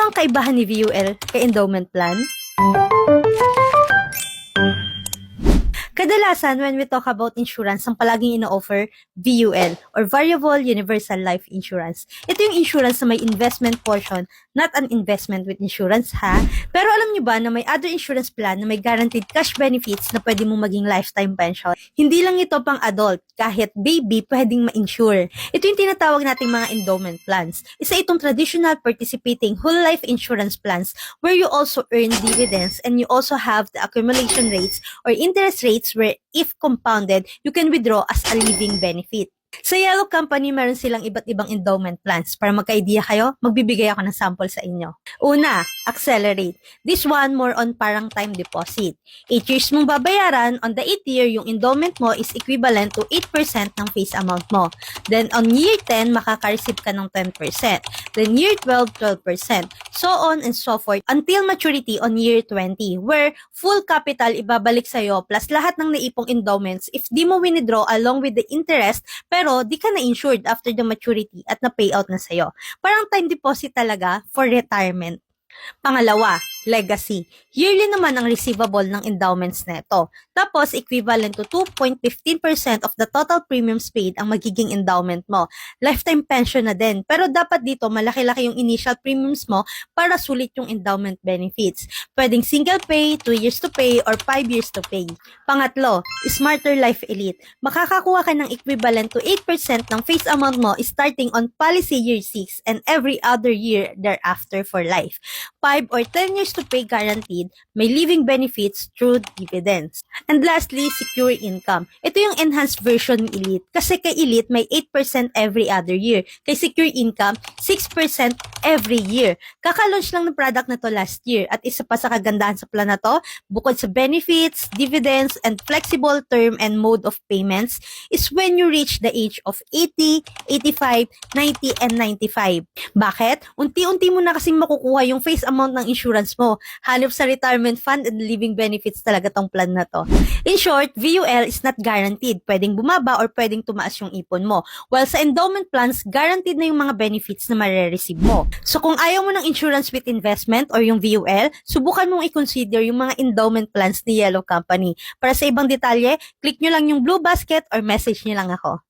ang kaibahan ni VUL kay endowment plan? Kadalasan, when we talk about insurance, ang palaging ino-offer, VUL, or Variable Universal Life Insurance. Ito yung insurance na may investment portion, not an investment with insurance, ha? Pero alam nyo ba na may other insurance plan na may guaranteed cash benefits na pwede mong maging lifetime pension? Hindi lang ito pang adult, kahit baby pwedeng ma-insure. Ito yung tinatawag nating mga endowment plans. Isa itong traditional participating whole life insurance plans where you also earn dividends and you also have the accumulation rates or interest rates where if compounded, you can withdraw as a living benefit. Sa Yellow Company, meron silang iba't ibang endowment plans. Para magka-idea kayo, magbibigay ako ng sample sa inyo. Una, Accelerate. This one, more on parang time deposit. 8 years mong babayaran, on the 8th year, yung endowment mo is equivalent to 8% ng face amount mo. Then, on year 10, makaka-receive ka ng 10%. Then, year 12, 12%. So on and so forth until maturity on year 20, where full capital ibabalik sa'yo plus lahat ng naipong endowments if di mo withdraw along with the interest, pero di ka na-insured after the maturity at na-payout na sa'yo. Parang time deposit talaga for retirement. Pangalawa, legacy. Yearly naman ang receivable ng endowments neto. Tapos, equivalent to 2.15% of the total premiums paid ang magiging endowment mo. Lifetime pension na din. Pero dapat dito, malaki-laki yung initial premiums mo para sulit yung endowment benefits. Pwedeng single pay, 2 years to pay, or 5 years to pay. Pangatlo, Smarter Life Elite. Makakakuha ka ng equivalent to 8% ng face amount mo starting on policy year 6 and every other year thereafter for life. 5 or 10 years to pay guaranteed, may living benefits through dividends. And lastly, secure income. Ito yung enhanced version ni Elite. Kasi kay Elite, may 8% every other year. Kay secure income, 6% every year. Kaka-launch lang ng product na to last year. At isa pa sa kagandahan sa plan na to, bukod sa benefits, dividends, and flexible term and mode of payments, is when you reach the age of 80, 85, 90, and 95. Bakit? Unti-unti mo na kasing makukuha yung face amount ng insurance mo. Hanap sa retirement fund and living benefits talaga tong plan na to. In short, VUL is not guaranteed. Pwedeng bumaba or pwedeng tumaas yung ipon mo. While sa endowment plans, guaranteed na yung mga benefits na marireceive mo. So kung ayaw mo ng insurance with investment or yung VUL, subukan mong i-consider yung mga endowment plans ni Yellow Company. Para sa ibang detalye, click nyo lang yung blue basket or message nyo lang ako.